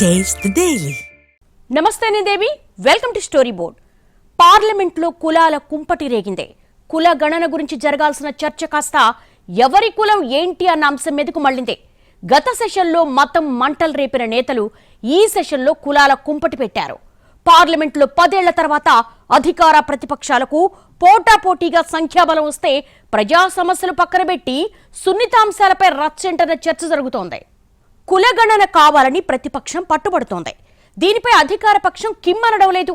Taste daily నమస్తే Devi. Welcome to story board పార్లమెంట్లో కులాల కుంపటి రేగిందే. కుల గణన గురించి జరగాల్సిన చర్చ కాస్త ఎవరి కులం ఏంటి అన్న అంశం మీదకు మళ్ళిందే. గత సెషన్లో మతం మంటలు రేపిన నేతలు ఈ సెషన్లో కులాల కుంపటి పెట్టారు. పార్లమెంట్లో పదేళ్ళ తర్వాత అధికార ప్రతిపక్షాలకు పోటాపోటీగా సంఖ్యాబలం వస్తే ప్రజా సమస్యలు పక్కన పెట్టి సున్నితాంశాలపై రచ్చంటన చర్చ జరుగుతోంది. కులగణన కావాలని ప్రతిపక్షం పట్టుబడుతోంది. దీనిపై అధికార పక్షం కిమ్మనడం లేదు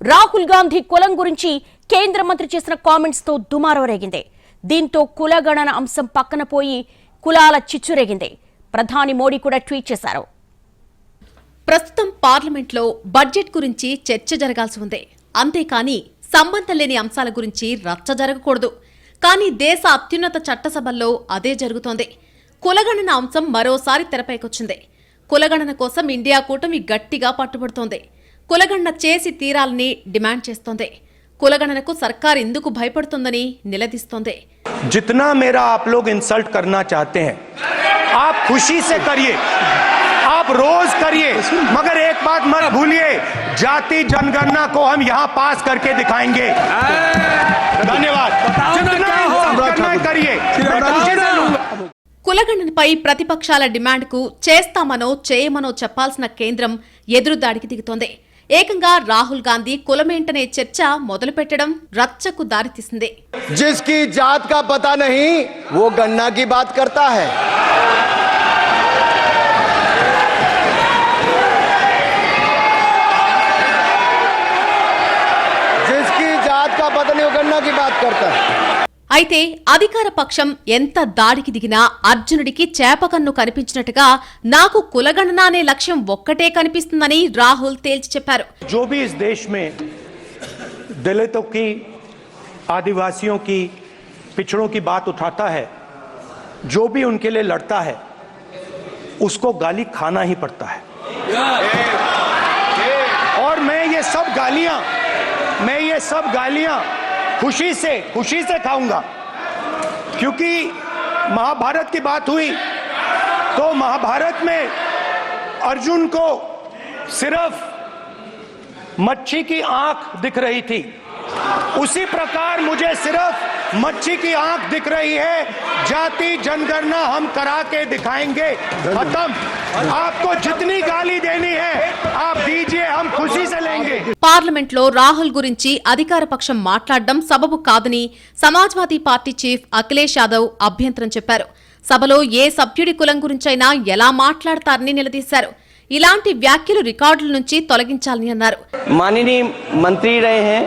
రాహుల్ గాంధీ కులం గురించి కేంద్ర మంత్రి చేసిన కామెంట్స్తో దుమారం రేగింది. దీంతో కులగణన అంశం పక్కన పోయి కులాల చిచ్చురేగింది ప్రధాని మోడీ కూడా ట్వీట్ చేశారు. ప్రస్తుతం పార్లమెంట్లో బడ్జెట్ గురించి చర్చ జరగాల్సి ఉంది. అంతేకాని సంబంధం లేని అంశాల గురించి రచ్చ జరగకూడదు. కానీ దేశ అత్యున్నత చట్టసభల్లో అదే జరుగుతోంది. కులగణన అంశం మరోసారి తెరపైకొచ్చింది కులగణన కోసం ఇండియా కూటమి గట్టిగా పట్టుబడుతోంది కులగణన చేసి తీరాలని డిమాండ్ చేస్తోంది కులగణనకు సర్కార్ ఎందుకు భయపడుతోందని నిలదీస్తోంది जितना मेरा आप लोग इंसल्ट करना चाहते हैं आप खुशी से करिए आप रोज करिए मगर एक बात मत भूलिए जाति जनगणना को हम यहाँ पास करके दिखाएंगे धन्यवाद जितना इंसल्ट करना है करिए मैं खुशी से लूंगा కులగణనపై ప్రతిపక్షాల డిమాండ్కు చేస్తామనో చేయమనో చెప్పాల్సిన కేంద్రం ఎదురుదాడికి దిగుతోంది ఏకంగా రాహుల్ గాంధీ కులమేంటనే చర్చ మొదలుపెట్టడం రచ్చకు దారితీసింది जिसकी जात का पता नहीं वो गन्ना की बात करता है जिसकी जात का पता नहीं वो गन्ना की बात करता है అయితే అధికార పక్షం ఎంత దాడికి దిగినా అర్జునుడికి చేపకన్ను కనిపించినట్టుగా నాకు కులగణన అనే లక్ష్యం ఒక్కటే కనిపిస్తుందని రాహుల్ తేల్చి చెప్పారు जो भी इस देश में दलितों की आदिवासियों की पिछड़ों की बात उठाता है जो भी उनके लिए लड़ता है उसको गाली खाना ही पड़ता है और मैं ये सब गालियां मैं ये सब गालियां खुशी से खुशी से खाऊँगा। क्योंकि महाभारत की बात हुई तो महाभारत में अर्जुन को सिर्फ़ मच्छी की आँख दिख रही थी। उसी प्रकार मुझे सिर्फ़ मच्छी की आँख दिख रही है। जाति, जनगणना हम करा के दिखाएँगे। खत्म। आपको जितनी गाली देनी है आप दीजिए हम खुशी से लेंगे పార్లమెంట్లో రాహుల్ గురించి అధికార పక్షం మాట్లాడడం సబబు కాదని సమాజ్వాదీ పార్టీ చీఫ్ అఖిలేష్ యాదవ్ అభ్యంతరం చెప్పారు సభలో ఏ సభ్యుడి కులం గురించైనా ఎలా మాట్లాడతారని నిలదీశారు ఇలాంటి వ్యాఖ్యలు రికార్డుల నుంచి తొలగించాలని అన్నారు माननीय मंत्री रहे हैं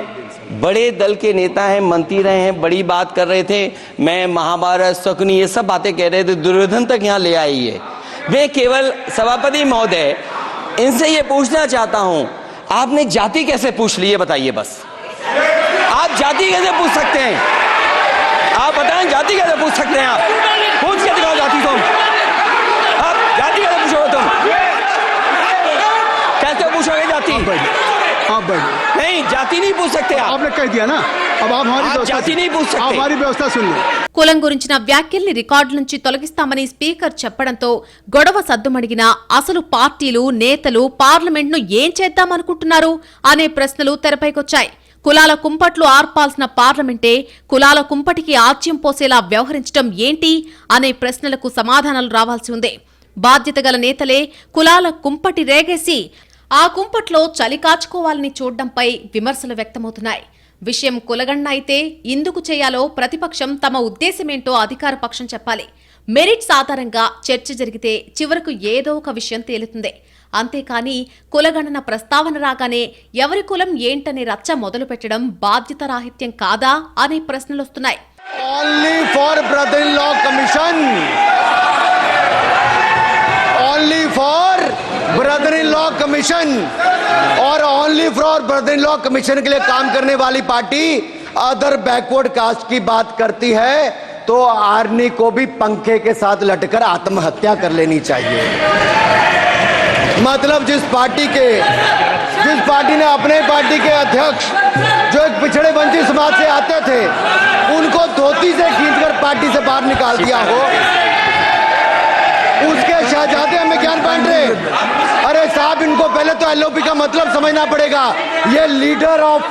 बड़े दल के नेता हैं मंत्री रहे हैं बड़ी बात कर रहे थे मैं महाभारत शकुनी ये सब बातें कह रहे थे दुर्योधन तक यहाँ ले आई है मैं केवल सभापति महोदय, इनसे ये पूछना चाहता हूँ, आपने जाति कैसे पूछ ली है बताइए बस। आप जाति कैसे पूछ सकते हैं? आप बताएँ, जाति कैसे पूछ सकते हैं आप? पूछ के दिखाओ जाति तुम आप जाति कैसे पूछोगे तुम? कैसे पूछोगे जाति? आप बैठ नहीं जाति नहीं पूछ सकते आप आपने कह दिया ना अब आप हमारी आप व्यवस्था जाति नहीं पूछ सकते। आप हमारी व्यवस्था सुन लो కులం గురించిన వ్యాఖ్యల్ని రికార్డుల నుంచి తొలగిస్తామని స్పీకర్ చెప్పడంతో గొడవ సద్దుమణిగిన అసలు పార్టీలు నేతలు పార్లమెంట్ను ఏం చేద్దామనుకుంటున్నారు అనే ప్రశ్నలు తెరపైకొచ్చాయి కులాల కుంపట్లు ఆర్పాల్సిన పార్లమెంటే కులాల కుంపటికి ఆజ్యం పోసేలా వ్యవహరించడం ఏంటి అనే ప్రశ్నలకు సమాధానాలు రావాల్సి ఉంది బాధ్యత గల నేతలే కులాల కుంపటి రేగేసి ఆ కుంపట్లో చలి కాచుకోవాలని చూడడంపై విమర్శలు వ్యక్తమవుతున్నాయి. విషయం కులగన్న అయితే ఎందుకు చేయాలో ప్రతిపక్షం తమ ఉద్దేశమేంటో అధికార పక్షం చెప్పాలి. మెరిట్స్ ఆధారంగా చర్చ జరిగితే చివరకు ఏదో ఒక విషయం తేలుతుంది. అంతేకాని కులగణన ప్రస్తావన రాగానే ఎవరి కులం ఏంటనే రచ్చ మొదలు పెట్టడం బాధ్యత రాహిత్యం కాదా అనే ప్రశ్నలొస్తున్నాయి. Only brother for brother in law commission और only for brother in law commission के लिए काम करने वाली पार्टी अदर बैकवर्ड कास्ट की बात करती है तो आर्मी को भी पंखे के साथ लटकर आत्महत्या कर लेनी चाहिए। मतलब जिस पार्टी के, जिस पार्टी ने अपने पार्टी के अध्यक्ष जो एक पिछड़े वंचित समाज से आते थे, उनको धोती से खींचकर पार्टी से बाहर निकाल दिया हो, उसके शहजादे हमें ज्ञान पांडे। एलओपी का मतलब समझना पड़ेगा ये leader of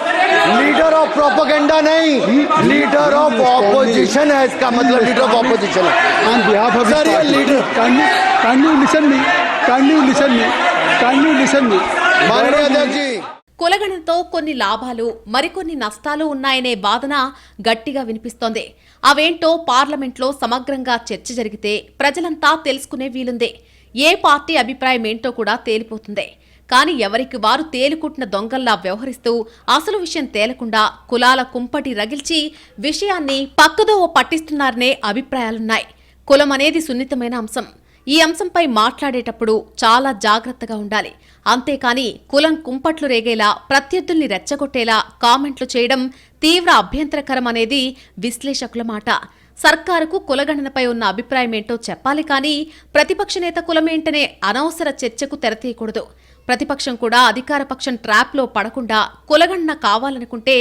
leader of propaganda नहीं लीडर ऑफ ऑपोजिशन है इसका मतलब लीडर ऑफ ऑपोजिशन है On behalf of Sir, his ये party. leader- Can you, can you listen me? Can you listen me? Can you listen me? माननीय अध्यक्ष जी కులగణంతో కొన్ని లాభాలు మరికొన్ని నష్టాలు ఉన్నాయనే వాదన గట్టిగా వినిపిస్తోంది అవేంటో పార్లమెంట్లో సమగ్రంగా చర్చ జరిగితే ప్రజలంతా తెలుసుకునే వీలుంది ఏ పార్టీ అభిప్రాయం ఏంటో కూడా తేలిపోతుంది కానీ ఎవరికి వారు తేలుకుట్టిన దొంగల్లా వ్యవహరిస్తూ అసలు విషయం తేలకుండా కులాల కుంపటి రగిల్చి విషయాన్ని పక్కదోవ పట్టిస్తున్నారనే అభిప్రాయాలున్నాయి. కులం అనేది సున్నితమైన అంశం. ఈ అంశంపై మాట్లాడేటప్పుడు చాలా జాగ్రత్తగా ఉండాలి. అంతేకాని కులం కుంపట్లు రేగేలా ప్రత్యర్థుల్ని రెచ్చగొట్టేలా కామెంట్లు చేయడం తీవ్ర అభ్యంతరకరం అనేది విశ్లేషకుల మాట. సర్కారుకు కులగణనపై ఉన్న అభిప్రాయం ఏంటో చెప్పాలి కానీ ప్రతిపక్ష నేత కులమేంటనే అనవసర చర్చకు తెరతీయకూడదు. ప్రతిపక్షం కూడా అధికార పక్షం ట్రాప్లో పడకుండా కులగణన కావాలనుకుంటే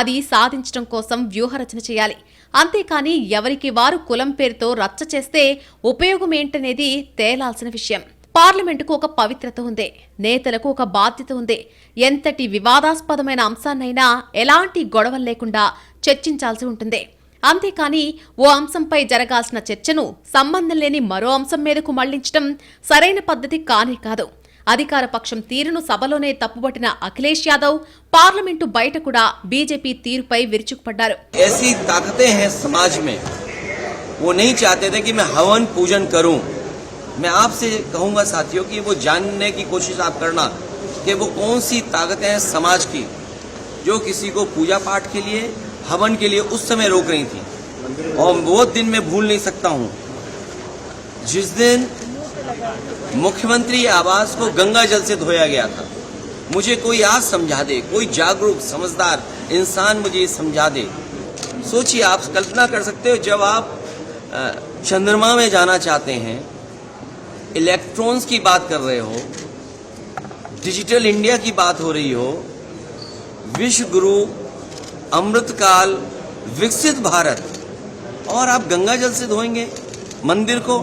అది సాధించడం కోసం వ్యూహరచన చేయాలి. అంతేకాని ఎవరికి వారు కులం పేరుతో రచ్చ చేస్తే ఉపయోగం ఏంటనేది తేలాల్సిన విషయం. పార్లమెంటుకు ఒక పవిత్రత ఉంది. నేతలకు ఒక బాధ్యత ఉంది. ఎంతటి వివాదాస్పదమైన అంశాన్నైనా ఎలాంటి గొడవలు లేకుండా చర్చించాల్సి ఉంటుంది. అంతేకాని ఓ అంశంపై జరగాల్సిన చర్చను సంబంధం లేని మరో అంశం మీదకు మళ్ళించడం సరైన పద్ధతి కానే కాదు. అధికార పక్షం తీరును సభలోనే తప్పుబట్టిన అఖిలేష్ యాదవ్ పార్లమెంటు బయట కూడా బీజేపీ తీరుపై విరుచుకుపడ్డారు ऐसी ताकतें हैं समाज में वो नहीं चाहते थे कि मैं हवन पूजन करूं मैं आपसे कहूंगा साथियों कि वो जानने की कोशिश आप करना कि वो कौन सी ताकतें हैं समाज की जो किसी को पूजा पाठ के लिए हवन के लिए उस समय रोक रही थी और वो दिन मैं भूल नहीं सकता हूं जिस दिन मुख्यमंत्री आवास को गंगा जल से धोया गया था। मुझे कोई आज समझा दे, कोई जागरूक, समझदार इंसान मुझे समझा दे। सोचिए, आप कल्पना कर सकते हो, जब आप चंद्रमा में जाना चाहते हैं, इलेक्ट्रॉन्स की बात कर रहे हो, डिजिटल इंडिया की बात हो रही हो, विश्व गुरु, अमृतकाल, विकसित भारत, और आप गंगा जल से धोएँगे, मंदिर को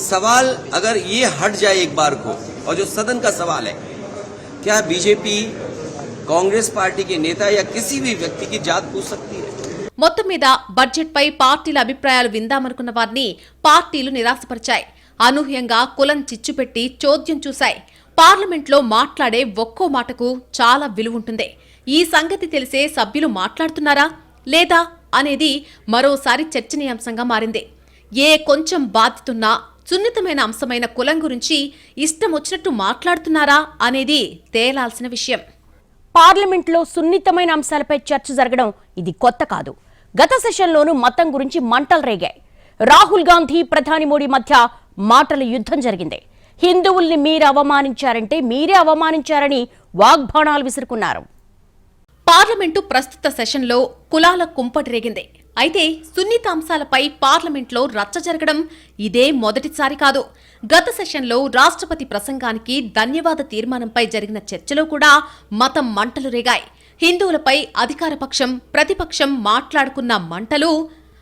सवाल अगर ये हट जाए एक बार को और जो सदन का सवाल है क्या बीजेपी कांग्रेस पार्टी के नेता या किसी भी व्यक्ति की जात पूछ सकती है మొత్తం మీద బడ్జెట్పై పార్టీల అభిప్రాయాలు విందామనుకున్న వారిని పార్టీలు నిరాశపరిచాయి అనూహ్యంగా కులం చిచ్చుపెట్టి చోద్యం చూశాయి పార్లమెంట్లో మాట్లాడే ఒక్కో మాటకు చాలా విలువుంటుంది ఈ సంగతి తెలిసే సభ్యులు మాట్లాడుతున్నారా లేదా అనేది మరోసారి చర్చనీయాంశంగా మారింది ఏ కొంచెం బాధ్యతున్నా సున్నితమైన అంశమైన కులం గురించి ఇష్టం వచ్చినట్టు మాట్లాడుతున్నారా అనేది తేలాల్సిన విషయం. పార్లమెంట్లో సున్నితమైన అంశాలపై చర్చ జరగడం ఇది కొత్త కాదు. గత సెషన్లోనూ మతం గురించి మంటలు రేగాయి. రాహుల్ గాంధీ ప్రధాని మోడీ మధ్య మాటల యుద్ధం జరిగింది. హిందువుల్ని మీరు అవమానించారంటే మీరే అవమానించారని వాగ్బాణాలు విసురుకున్నారు. పార్లమెంటు ప్రస్తుత సెషన్లో కులాల కుంపటి రేగింది. అయితే సున్నిత అంశాలపై పార్లమెంట్లో రచ్చ జరగడం ఇదే మొదటిసారి కాదు. గత సెషన్లో రాష్ట్రపతి ప్రసంగానికి ధన్యవాద తీర్మానంపై జరిగిన చర్చలో కూడా మతం మంటలు రేగాయి. హిందువులపై అధికారపక్షం ప్రతిపక్షం మాట్లాడుకున్న మంటలు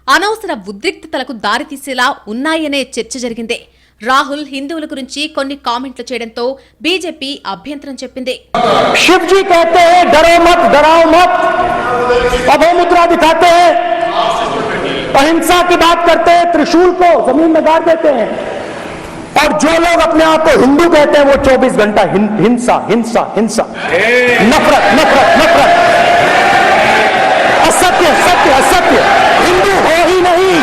అనవసర ఉద్రిక్తతలకు దారితీసేలా ఉన్నాయనే చర్చ జరిగింది. రాహుల్ హిందువుల గురించి కొన్ని కామెంట్లు చేయడంతో బీజేపీ అభ్యంతరం చెప్పింది. డరో మత్ డరావ్ మత్ अहिंसा की बात करते हैं त्रिशूल को जमीन में गाड़ देते हैं और जो लोग अपने आप को हिंदू कहते हैं वो 24 घंटा हिं- हिंसा हिंसा हिंसा नफरत नफरत नफरत असत्य सत्य असत्य हिंदू हो ही नहीं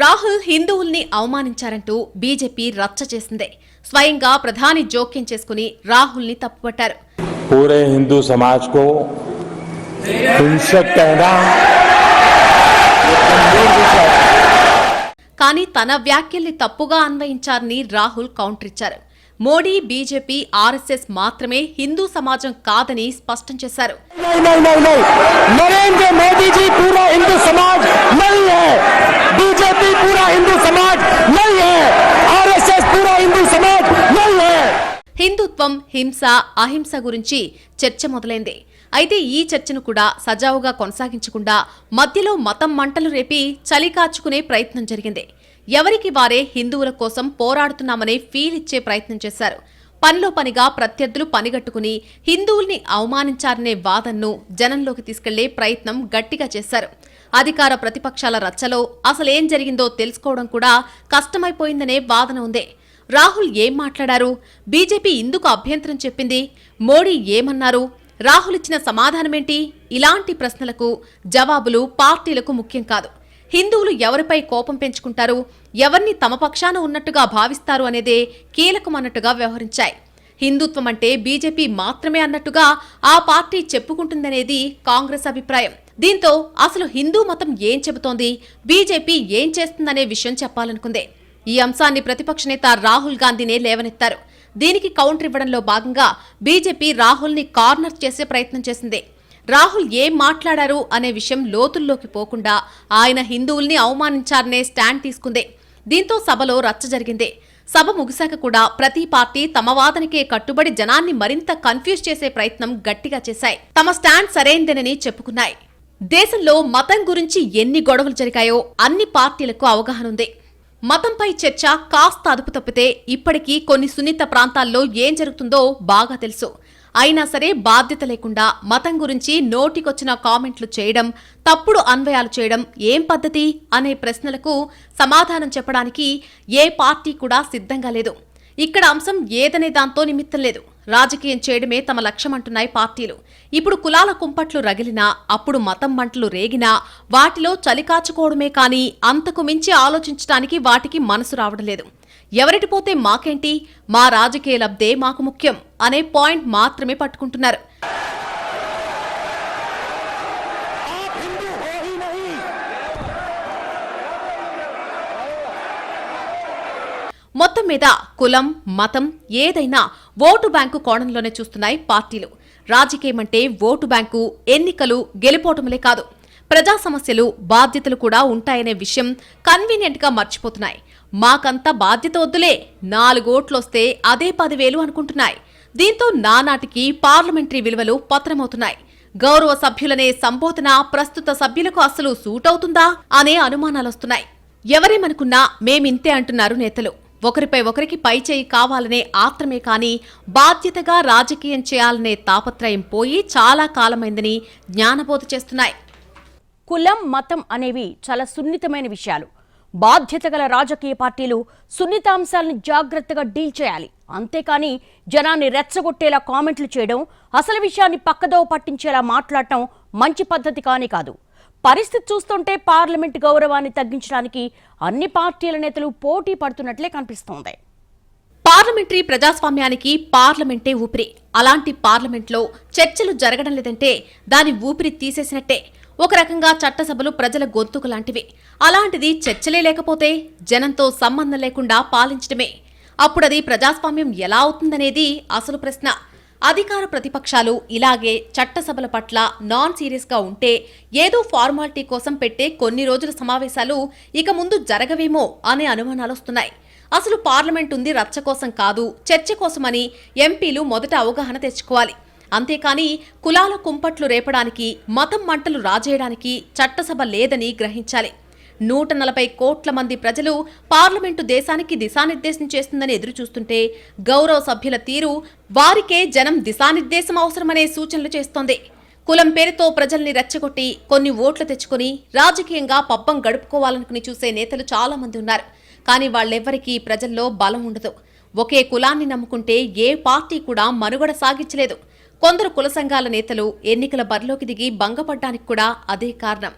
రాహుల్ హిందువుల్ని అవమానించారంటూ బీజేపీ రచ్చ చేసింది స్వయంగా ప్రధాని జోక్యం చేసుకుని రాహుల్ని తప్పుపట్టారు पूरे हिंदू समाज को हिंसक कहना ये गंभीर विषय है। కానీ తన వ్యాఖ్యల్ని తప్పుగా అన్వయించారని రాహుల్ కౌంటర్ ఇచ్చారు మోడీ బీజేపీ ఆర్ఎస్ఎస్ మాత్రమే హిందూ సమాజం కాదని స్పష్టం చేశారు. హిందుత్వం హింస అహింస గురించి చర్చ మొదలైంది. అయితే ఈ చర్చను కూడా సజావుగా కొనసాగించకుండా మధ్యలో మతం మంటలు రేపి చలి కాచుకునే ప్రయత్నం జరిగింది. ఎవరికి వారే హిందువుల కోసం పోరాడుతున్నామనే ఫీల్ ఇచ్చే ప్రయత్నం చేశారు. పనిలో పనిగా ప్రత్యర్థులు పనిగట్టుకుని హిందువుల్ని అవమానించారనే వాదనను జనంలోకి తీసుకెళ్ళే ప్రయత్నం గట్టిగా చేశారు. అధికార ప్రతిపక్షాల రచ్చలో అసలేం జరిగిందో తెలుసుకోవడం కూడా కష్టమైపోయిందనే వాదన ఉంది. రాహుల్ ఏం మాట్లాడారు? బీజేపీ ఇందుకు అభ్యంతరం చెప్పింది. మోడీ ఏమన్నారు? రాహుల్ ఇచ్చిన సమాధానమేంటి? ఇలాంటి ప్రశ్నలకు జవాబులు పార్టీలకు ముఖ్యం కాదు. హిందువులు ఎవరిపై కోపం పెంచుకుంటారు? ఎవరిని తమ పక్షాన ఉన్నట్టుగా భావిస్తారు అనేదే కీలకమన్నట్టుగా వ్యవహరించాయి. హిందుత్వం అంటే బీజేపీ మాత్రమే అన్నట్టుగా ఆ పార్టీ చెప్పుకుంటుందనేది కాంగ్రెస్ అభిప్రాయం. దీంతో అసలు హిందూ మతం ఏం చెబుతోంది? బీజేపీ ఏం చేస్తుందనే విషయం చెప్పాలనుకుందే. ఈ అంశాన్ని ప్రతిపక్ష నేత రాహుల్ గాంధీనే లేవనెత్తారు. దీనికి కౌంటర్ ఇవ్వడంలో భాగంగా బీజేపీ రాహుల్ని కార్నర్ చేసే ప్రయత్నం చేసింది. రాహుల్ ఏం మాట్లాడారు అనే విషయం లోతుల్లోకి పోకుండా ఆయన హిందువుల్ని అవమానించారనే స్టాండ్ తీసుకుంది. దీంతో సభలో రచ్చ జరిగింది. సభ ముగిశాక కూడా ప్రతి పార్టీ తమ వాదనకే కట్టుబడి జనాన్ని మరింత కన్ఫ్యూజ్ చేసే ప్రయత్నం గట్టిగా చేశాయి. తమ స్టాండ్ సరైందేనని చెప్పుకున్నాయి. దేశంలో మతం గురించి ఎన్ని గొడవలు జరిగాయో అన్ని పార్టీలకు అవగాహన ఉంది మతంపై చర్చ కాస్త అదుపు తప్పితే ఇప్పటికీ కొన్ని సున్నిత ప్రాంతాల్లో ఏం జరుగుతుందో బాగా తెలుసు. అయినా సరే బాధ్యత లేకుండా మతం గురించి నోటికొచ్చిన కామెంట్లు చేయడం తప్పుడు అన్వయాలు చేయడం ఏం పద్ధతి అనే ప్రశ్నలకు సమాధానం చెప్పడానికి ఏ పార్టీ కూడా సిద్ధంగా లేదు. ఇక్కడ అంశం ఏదనే దాంతో నిమిత్తం లేదు. రాజకీయం చేయడమే తమ లక్ష్యమంటున్నాయి పార్టీలు. ఇప్పుడు కులాల కుంపట్లు రగిలినా అప్పుడు మతం మంటలు రేగినా వాటిలో చలికాచుకోవడమే కానీ అంతకు మించి ఆలోచించడానికి వాటికి మనసు రావడం లేదు. ఎవరిటిపోతే మాకేంటి? మా రాజకీయ లబ్దే మాకు ముఖ్యం అనే పాయింట్ మాత్రమే పట్టుకుంటున్నారు. మొత్తం మీద కులం మతం ఏదైనా ఓటు బ్యాంకు కోణంలోనే చూస్తున్నాయి పార్టీలు. రాజకీయమంటే ఓటు బ్యాంకు ఎన్నికలు గెలుపోటములే కాదు. ప్రజా సమస్యలు బాధ్యతలు కూడా ఉంటాయనే విషయం కన్వీనియంట్గా మర్చిపోతున్నాయి. మాకంతా బాధ్యత వద్దులే నాలుగు ఓట్లొస్తే అదే పదివేలు అనుకుంటున్నాయి. దీంతో నానాటికి పార్లమెంటరీ విలువలు పత్రమవుతున్నాయి గౌరవ సభ్యులనే సంబోధన ప్రస్తుత సభ్యులకు అసలు సూట్ అవుతుందా అనే అనుమానాలొస్తున్నాయి. ఎవరేమనుకున్నా మేమింతే అంటున్నారు నేతలు. ఒకరిపై ఒకరికి పై చేయి కావాలనే ఆత్రమే కానీ బాధ్యతగా రాజకీయం చేయాలనే తాపత్రయం పోయి చాలా కాలమైందని జ్ఞానబోధ చేస్తున్నాయి. కులం మతం అనేవి చాలా సున్నితమైన విషయాలు. బాధ్యత గల రాజకీయ పార్టీలు సున్నిత అంశాలను జాగ్రత్తగా డీల్ చేయాలి. అంతేకాని జనాన్ని రెచ్చగొట్టేలా కామెంట్లు చేయడం అసలు విషయాన్ని పక్కదోవ పట్టించేలా మాట్లాడటం మంచి పద్ధతి కానీ కాదు. పరిస్థితి చూస్తుంటే పార్లమెంట్ గౌరవాన్ని తగ్గించడానికి అన్ని పార్టీల నేతలు పోటీ పడుతున్నట్లే కనిపిస్తోంది. పార్లమెంటరీ ప్రజాస్వామ్యానికి పార్లమెంటే ఊపిరి. అలాంటి పార్లమెంట్లో చర్చలు జరగడం లేదంటే దాని ఊపిరి తీసేసినట్టే. ఒక రకంగా చట్టసభలు ప్రజల గొంతుకు లాంటివి. అలాంటిది చర్చలే లేకపోతే జనంతో సంబంధం లేకుండా పాలించడమే. అప్పుడది ప్రజాస్వామ్యం ఎలా అవుతుందనేది అసలు ప్రశ్న. అధికార ప్రతిపక్షాలు ఇలాగే చట్టసభల పట్ల నాన్ సీరియస్గా ఉంటే ఏదో ఫార్మాలిటీ కోసం పెట్టే కొన్ని రోజుల సమావేశాలు ఇక ముందు జరగవేమో అనే అనుమానాలొస్తున్నాయి అసలు పార్లమెంట్ ఉంది రచ్చ కోసం కాదు చర్చ కోసమని ఎంపీలు మొదట అవగాహన తెచ్చుకోవాలి. అంతేకాని కులాల కుంపట్లు రేపడానికి మతం మంటలు రాజేయడానికి చట్టసభ లేదని గ్రహించాలి. నూట నలభై కోట్ల మంది ప్రజలు పార్లమెంటు దేశానికి దిశానిర్దేశం చేస్తుందని ఎదురుచూస్తుంటే గౌరవ సభ్యుల తీరు వారికే జనం దిశానిర్దేశం అవసరమనే సూచనలు చేస్తోంది. కులం పేరుతో ప్రజల్ని రెచ్చగొట్టి కొన్ని ఓట్లు తెచ్చుకొని రాజకీయంగా పబ్బం గడుపుకోవాలనుకుని చూసే నేతలు చాలా మంది ఉన్నారు. కానీ వాళ్ళెవ్వరికీ ప్రజల్లో బలం ఉండదు. ఒకే కులాన్ని నమ్ముకుంటే ఏ పార్టీ కూడా మనుగడ సాగించలేదు. కొందరు కుల సంఘాల నేతలు ఎన్నికల బరిలోకి దిగి భంగపడ్డానికి కూడా అదే కారణం.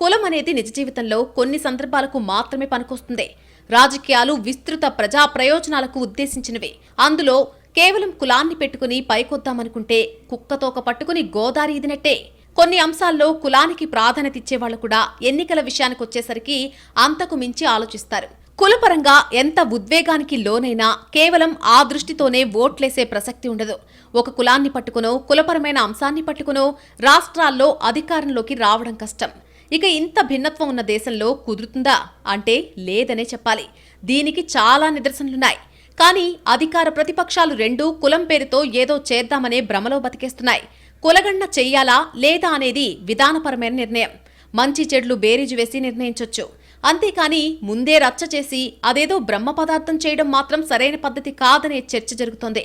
కులం అనేది నిజ జీవితంలో కొన్ని సందర్భాలకు మాత్రమే పనికొస్తుంది. రాజకీయాలు విస్తృత ప్రజా ప్రయోజనాలకు ఉద్దేశించినవి. అందులో కేవలం కులాన్ని పెట్టుకుని పైకొద్దామనుకుంటే కుక్కతోక పట్టుకుని గోదారి ఇదినట్టే. కొన్ని అంశాల్లో కులానికి ప్రాధాన్యత ఇచ్చేవాళ్ళు కూడా ఎన్నికల విషయానికి వచ్చేసరికి అంతకు మించి ఆలోచిస్తారు. కులపరంగా ఎంత ఉద్వేగానికి లోనైనా కేవలం ఆ దృష్టితోనే ఓట్లేసే ప్రసక్తి ఉండదు. ఒక కులాన్ని పట్టుకునో కులపరమైన అంశాన్ని పట్టుకునో రాష్ట్రాల్లో అధికారంలోకి రావడం కష్టం. ఇక ఇంత భిన్నత్వం ఉన్న దేశంలో కుదురుతుందా? అంటే లేదనే చెప్పాలి. దీనికి చాలా నిదర్శనలున్నాయి. కానీ అధికార ప్రతిపక్షాలు రెండూ కులం పేరుతో ఏదో చేద్దామనే భ్రమలో బతికేస్తున్నాయి. కులగణన చెయ్యాలా లేదా అనేది విధానపరమైన నిర్ణయం. మంచి చెడ్లు బేరీజు వేసి నిర్ణయించవచ్చు అంతేకాని ముందే రచ్చ చేసి అదేదో బ్రహ్మ పదార్థం చేయడం మాత్రం సరైన పద్ధతి కాదనే చర్చ జరుగుతోంది.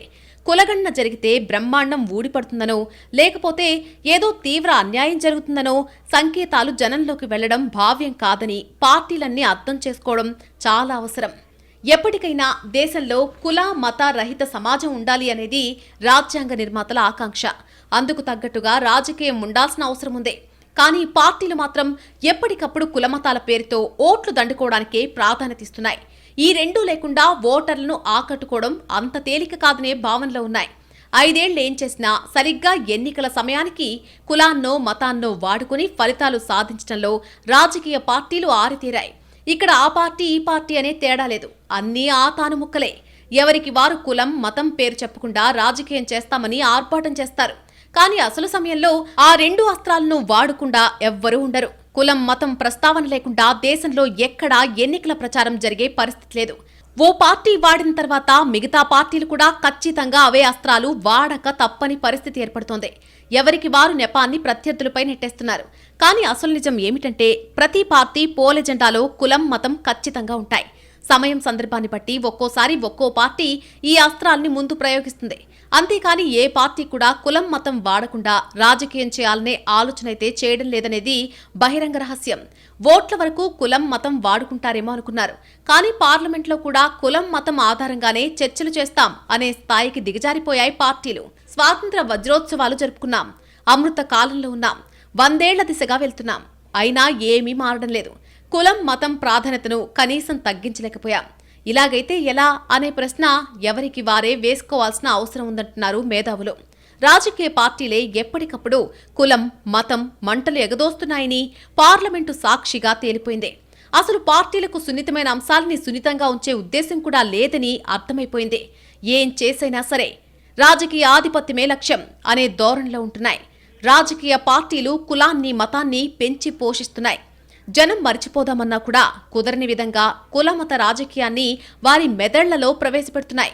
కులగణన జరిగితే బ్రహ్మాండం ఊడిపడుతుందనో లేకపోతే ఏదో తీవ్ర అన్యాయం జరుగుతుందనో సంకేతాలు జనంలోకి వెళ్ళడం భావ్యం కాదని పార్టీలన్నీ అర్థం చేసుకోవడం చాలా అవసరం. ఎప్పటికైనా దేశంలో కుల మత రహిత సమాజం ఉండాలి అనేది రాజ్యాంగ నిర్మాతల ఆకాంక్ష. అందుకు తగ్గట్టుగా రాజకీయం ఉండాల్సిన అవసరం ఉంది. కానీ పార్టీలు మాత్రం ఎప్పటికప్పుడు కులమతాల పేరుతో ఓట్లు దండుకోవడానికే ప్రాధాన్యత ఇస్తున్నాయి. ఈ రెండూ లేకుండా ఓటర్లను ఆకట్టుకోవడం అంత తేలిక కాదనే భావనలో ఉన్నాయి. ఐదేళ్ళు ఏం చేసినా సరిగ్గా ఎన్నికల సమయానికి కులాన్నో మతాన్నో వాడుకుని ఫలితాలు సాధించడంలో రాజకీయ పార్టీలు ఆరితీరాయి. ఇక్కడ ఆ పార్టీ ఈ పార్టీ అనే తేడా లేదు. అన్నీ ఆ తాను ముక్కలే. ఎవరికి వారు కులం మతం పేరు చెప్పకుండా రాజకీయం చేస్తామని ఆర్భాటం చేస్తారు. కానీ అసలు సమయంలో ఆ రెండు అస్త్రాలను వాడకుండా ఎవ్వరూ ఉండరు. కులం మతం ప్రస్తావన లేకుండా దేశంలో ఎక్కడా ఎన్నికల ప్రచారం జరిగే పరిస్థితి లేదు. ఓ పార్టీ వాడిన తర్వాత మిగతా పార్టీలు కూడా ఖచ్చితంగా అవే అస్త్రాలు వాడక తప్పని పరిస్థితి ఏర్పడుతోంది. ఎవరికి వారు నెపాన్ని ప్రత్యర్థులపై నెట్టేస్తున్నారు. కానీ అసలు నిజం ఏమిటంటే ప్రతి పార్టీ పోల్ ఎజెండాలో కులం మతం ఖచ్చితంగా ఉంటాయి. సమయం సందర్భాన్ని బట్టి ఒక్కోసారి ఒక్కో పార్టీ ఈ అస్త్రాల్ని ముందు ప్రయోగిస్తుంది. అంతేకాని ఏ పార్టీ కూడా కులం మతం వాడకుండా రాజకీయం చేయాలనే ఆలోచన అయితే చేయడం లేదనేది బహిరంగ రహస్యం. ఓట్ల వరకు కులం మతం వాడుకుంటారేమో అనుకున్నారు. కానీ పార్లమెంట్లో కూడా కులం మతం ఆధారంగానే చర్చలు చేస్తాం అనే స్థాయికి దిగజారిపోయాయి పార్టీలు. స్వాతంత్ర వజ్రోత్సవాలు జరుపుకున్నాం. అమృత కాలంలో ఉన్నాం. వందేళ్ళ దిశగా వెళ్తున్నాం. అయినా ఏమీ మారడం లేదు. కులం మతం ప్రాధాన్యతను కనీసం తగ్గించలేకపోయాం. ఇలాగైతే ఎలా అనే ప్రశ్న ఎవరికి వారే వేసుకోవాల్సిన అవసరం ఉందంటున్నారు మేధావులు. రాజకీయ పార్టీలే ఎప్పటికప్పుడు కులం మతం మంటలు ఎగదోస్తున్నాయని పార్లమెంటు సాక్షిగా తేలిపోయింది. అసలు పార్టీలకు సున్నితమైన అంశాలని సున్నితంగా ఉంచే ఉద్దేశం కూడా లేదని అర్థమైపోయింది. ఏం చేసైనా సరే రాజకీయ ఆధిపత్యమే లక్ష్యం అనే ధోరణిలో ఉంటున్నాయి. రాజకీయ పార్టీలు కులాన్ని మతాన్ని పెంచి పోషిస్తున్నాయి. జనం మర్చిపోదామన్నా కూడా కుదరని విధంగా కులమత రాజకీయాన్ని వారి మెదళ్ళలో ప్రవేశపెడుతున్నాయి.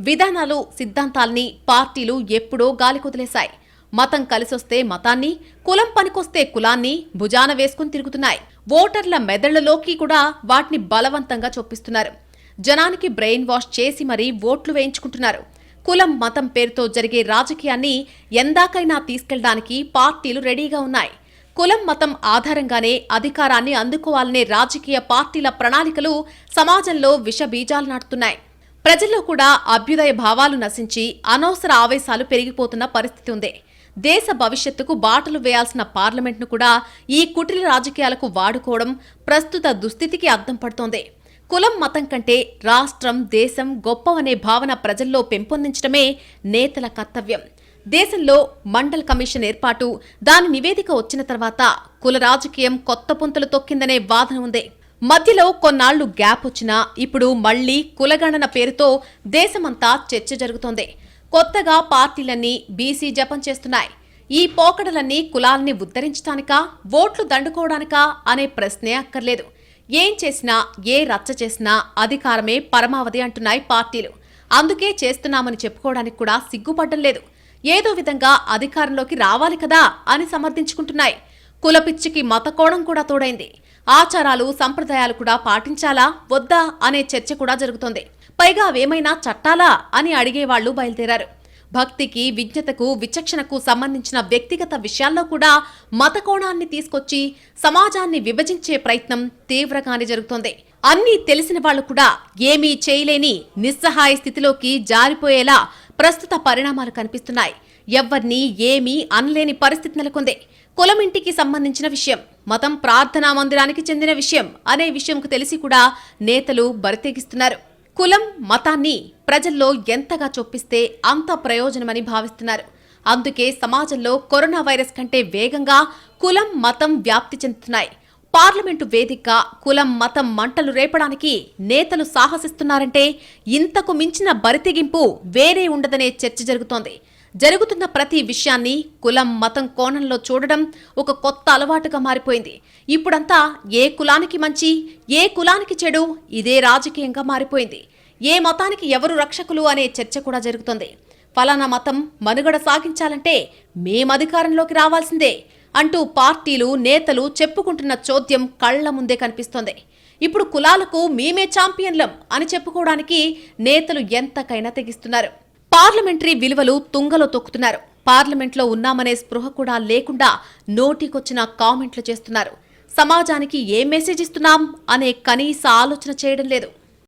విధానాలు సిద్ధాంతాల్ని పార్టీలు ఎప్పుడో గాలి కుదిలేశాయి. మతం కలిసొస్తే మతాన్ని కులం పనికొస్తే కులాన్ని భుజాన వేసుకుని తిరుగుతున్నాయి. ఓటర్ల మెదళ్ళలోకి కూడా వాటిని బలవంతంగా చొప్పిస్తున్నారు. జనానికి బ్రెయిన్ వాష్ చేసి మరీ ఓట్లు వేయించుకుంటున్నారు. కులం మతం పేరుతో జరిగే రాజకీయాన్ని ఎందాకైనా తీసుకెళ్ళడానికి పార్టీలు రెడీగా ఉన్నాయి. కులం మతం ఆధారంగానే అధికారాన్ని అందుకోవాలనే రాజకీయ పార్టీల ప్రణాళికలు సమాజంలో విష బీజాలు నాటుతున్నాయి. ప్రజల్లో కూడా అభ్యుదయ భావాలు నశించి అనవసర ఆవేశాలు పెరిగిపోతున్న పరిస్థితి ఉంది. దేశ భవిష్యత్తుకు బాటలు వేయాల్సిన పార్లమెంట్ను కూడా ఈ కుటిల రాజకీయాలకు వాడుకోవడం ప్రస్తుత దుస్థితికి అద్దం పడుతోంది. కులం మతం కంటే రాష్ట్రం దేశం గొప్పవనే భావన ప్రజల్లో పెంపొందించడమే నేతల కర్తవ్యం. దేశంలో మండల్ కమిషన్ ఏర్పాటు దాని నివేదిక వచ్చిన తర్వాత కుల రాజకీయం కొత్త పుంతలు తొక్కిందనే వాదన ఉంది. మధ్యలో కొన్నాళ్ళు గ్యాప్ వచ్చినా ఇప్పుడు మళ్ళీ కులగణన పేరుతో దేశమంతా చర్చ జరుగుతోంది. కొత్తగా పార్టీలన్నీ బీసీ జపం చేస్తున్నాయి. ఈ పోకడలన్నీ కులాల్ని ఉద్ధరించడానికా ఓట్లు దండుకోవడానికా అనే ప్రశ్నే అక్కర్లేదు. ఏం చేసినా ఏ రచ్చ చేసినా అధికారమే పరమావధి అంటున్నాయి పార్టీలు. అందుకే చేస్తున్నామని చెప్పుకోవడానికి కూడా సిగ్గుపడ్డం లేదు. ఏదో విధంగా అధికారంలోకి రావాలి కదా అని సమర్థించుకుంటున్నాయి. కులపిచ్చికి మతకోణం కూడా తోడైంది. ఆచారాలు సంప్రదాయాలు కూడా పాటించాలా వద్దా అనే చర్చ కూడా జరుగుతోంది. పైగా అవేమైనా చట్టాలా అని అడిగేవాళ్ళు బయలుదేరారు. భక్తికి విజ్ఞతకు విచక్షణకు సంబంధించిన వ్యక్తిగత విషయాల్లో కూడా మత కోణాన్ని తీసుకొచ్చి సమాజాన్ని విభజించే ప్రయత్నం తీవ్రంగానే జరుగుతోంది. అన్నీ తెలిసిన వాళ్ళు కూడా ఏమీ చేయలేని నిస్సహాయ స్థితిలోకి జారిపోయేలా ప్రస్తుత పరిణామాలు కనిపిస్తున్నాయి. ఎవ్వరినీ ఏమీ అనలేని పరిస్థితి నెలకొంది. కులమింటికి సంబంధించిన విషయం మతం ప్రార్థనా మందిరానికి చెందిన విషయం అనే విషయంకు తెలిసి కూడా నేతలు బరితెగిస్తున్నారు. కులం మతాన్ని ప్రజల్లో ఎంతగా చొప్పిస్తే అంత ప్రయోజనమని భావిస్తున్నారు. అందుకే సమాజంలో కరోనా వైరస్ కంటే వేగంగా కులం మతం వ్యాప్తి చెందుతున్నాయి. పార్లమెంటు వేదికగా కులం మతం మంటలు రేపడానికి నేతలు సాహసిస్తున్నారంటే ఇంతకు మించిన బరితెగింపు వేరే ఉండదనే చర్చ జరుగుతోంది. జరుగుతున్న ప్రతి విషయాన్ని కులం మతం కోణంలో చూడడం ఒక కొత్త అలవాటుగా మారిపోయింది. ఇప్పుడంతా ఏ కులానికి మంచి ఏ కులానికి చెడు ఇదే రాజకీయంగా మారిపోయింది. ఏ మతానికి ఎవరు రక్షకులు అనే చర్చ కూడా జరుగుతోంది. ఫలానా మతం మనుగడ సాగించాలంటే మేం అధికారంలోకి రావాల్సిందే. అంటూ పార్టీలు నేతలు చెప్పుకుంటున్న చోద్యం కళ్ళ ముందే కనిపిస్తోంది. ఇప్పుడు కులాలకు మేమే ఛాంపియన్లం అని చెప్పుకోవడానికి నేతలు ఎంతకైనా తెగిస్తున్నారు. పార్లమెంటరీ విలువలు తుంగలో తొక్కుతున్నారు. పార్లమెంట్లో ఉన్నామనే స్పృహ కూడా లేకుండా నోటికొచ్చిన కామెంట్లు చేస్తున్నారు. సమాజానికి ఏ మెసేజ్ ఇస్తున్నాం అనే కనీస ఆలోచన చేయడం లేదు.